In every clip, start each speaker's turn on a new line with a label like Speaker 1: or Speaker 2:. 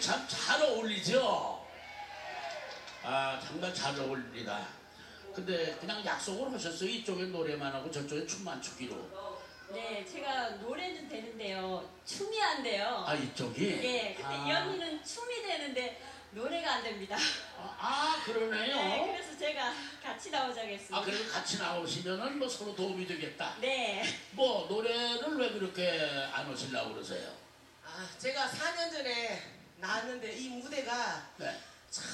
Speaker 1: 참 잘 어울리죠? 아, 정말 잘 어울립니다. 근데 그냥 약속을 하셨어요. 이쪽에 노래만 하고 저쪽에 춤만 추기로.
Speaker 2: 네, 제가 노래는 되는데요. 춤이 안 돼요.
Speaker 1: 아, 이쪽이?
Speaker 2: 예, 근데
Speaker 1: 아,
Speaker 2: 이 언니는 춤이 되는데 노래가 안 됩니다.
Speaker 1: 아, 아, 그러네요.
Speaker 2: 네, 그래서 제가 같이 나오자겠습니다.
Speaker 1: 아, 그래도 같이 나오시면은 뭐 서로 도움이 되겠다.
Speaker 2: 네.
Speaker 1: 뭐, 노래를 왜 그렇게 안 오시려고 그러세요?
Speaker 3: 아, 제가 4년 전에 나왔는데 이 무대가
Speaker 1: 네.
Speaker 3: 참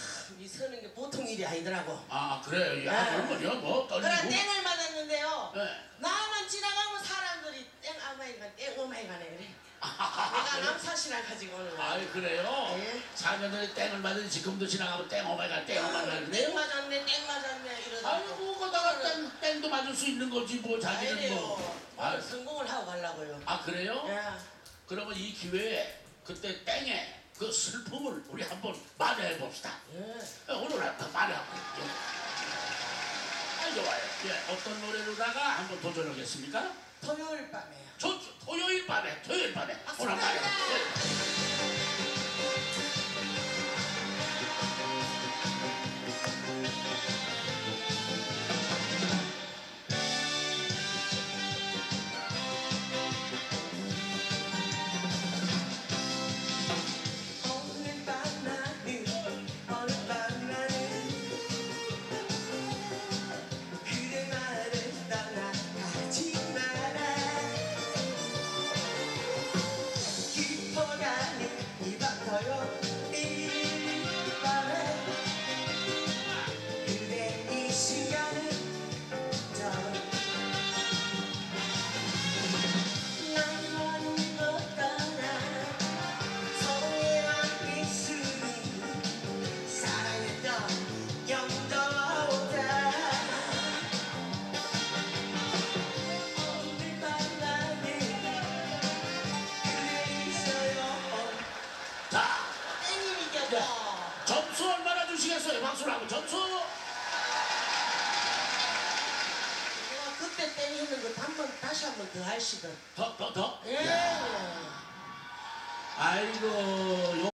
Speaker 3: 이 서는 게 보통 일이 아니더라고.
Speaker 1: 아, 그래요? 야,
Speaker 3: 네.
Speaker 1: 그러면요, 뭐, 떨리고.
Speaker 3: 그래 땡을 맞았는데요.
Speaker 1: 네.
Speaker 3: 나만 지나가면 사람들이 땡 아마이가 땡 어마이가네 그래. 내가 남사신을 가지고 오는 거야.
Speaker 1: 아이, 그래요?
Speaker 3: 예.
Speaker 1: 4년 전에 땡을 맞은 지금도 지나가면 땡 오마이갓, 땡 오마이갓
Speaker 3: 땡
Speaker 1: 그래요?
Speaker 3: 맞았네, 땡 맞았네 이러다가.
Speaker 1: 아이고, 그다가 땡, 땡도 맞을 수 있는 거지, 뭐, 자기는
Speaker 3: 아니래요.
Speaker 1: 뭐. 아,
Speaker 3: 오늘 성공을 하고 가려고요.
Speaker 1: 아, 그래요?
Speaker 3: 예.
Speaker 1: 그러면 이 기회에 그때 땡의 그 슬픔을 우리 한번 만회해 봅시다.
Speaker 3: 예.
Speaker 1: 오늘 한번 만회하고 있죠. 아, 좋아요. 예, 어떤 노래로다가 한번 도전하겠습니까?
Speaker 3: 토요일 밤에요.
Speaker 1: 좋죠. 토요일 밤에, 토요일 밤에.
Speaker 3: 아,
Speaker 1: 오늘 만회.
Speaker 3: 축
Speaker 1: 네. 점수 얼마나 주시겠어요? 박수를 하고 점수.
Speaker 3: 내가 그때 땡 했는 거 한 번 다시 한 번 더 하시던
Speaker 1: 더, 더, 더.
Speaker 3: 예
Speaker 1: 아이고